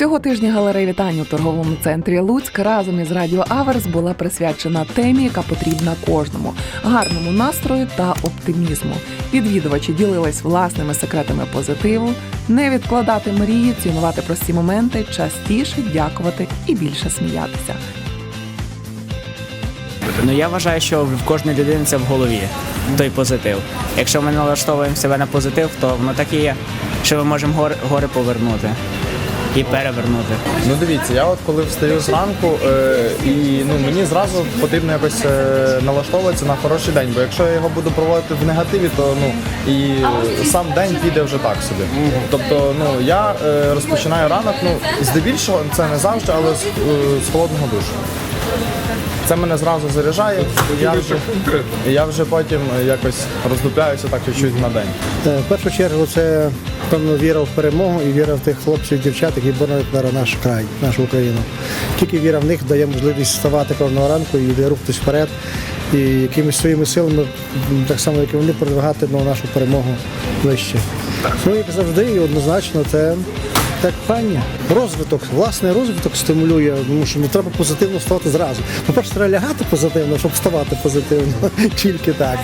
Цього тижня галерея вітань у торговому центрі Луцьк разом із Радіо Аверс була присвячена темі, яка потрібна кожному гарному настрою та оптимізму. Відвідувачі ділились власними секретами позитиву, не відкладати мрії, цінувати прості моменти, частіше дякувати і більше сміятися. Ну я вважаю, що в кожної людини це в голові той позитив. Якщо ми налаштовуємо себе на позитив, то воно так і є, що ми можемо гори повернути і перевернути. Ну дивіться, я от коли встаю зранку, е, і ну мені зразу потрібно якось е, налаштовуватися на хороший день, бо якщо я його буду проводити в негативі, то ну і сам день піде вже так собі. Тобто, ну я е, розпочинаю ранок, ну здебільшого це не завжди, але з, е, з холодного душу. Це мене зразу заряджає, і я вже, і я вже потім е, якось роздупляюся так чуть-чуть на день. Е, В першу чергу це певно віра в перемогу і віра в тих хлопців і дівчат, які боронять зараз наш край, нашу Україну. Тільки віра в них дає можливість вставати кожного ранку і рухатись вперед, і якимись своїми силами, так само як і вони, продвигати ну, нашу перемогу ближче. Ну, як завжди, і однозначно, це так пання. Розвиток, власний розвиток стимулює, тому що не треба позитивно вставати зразу. По-перше, треба лягати позитивно, щоб вставати позитивно. Тільки так.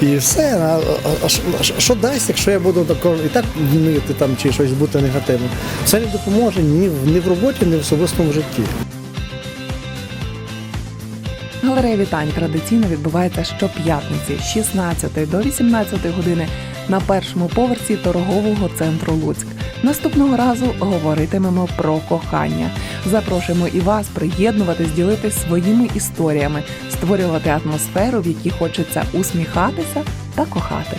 І все. А, а- а що- дасть, якщо я буду тако, і так нити там чи щось бути негативним? Це не допоможе ні ні в роботі, ні в особистому житті. Галерея вітань традиційно відбувається щоп'ятниці з 16 до 18 години на першому поверсі торгового центру Луцьк. Наступного разу говоритимемо про кохання. Запрошуємо і вас приєднуватись, ділитись своїми історіями, створювати атмосферу, в якій хочеться усміхатися та кохати.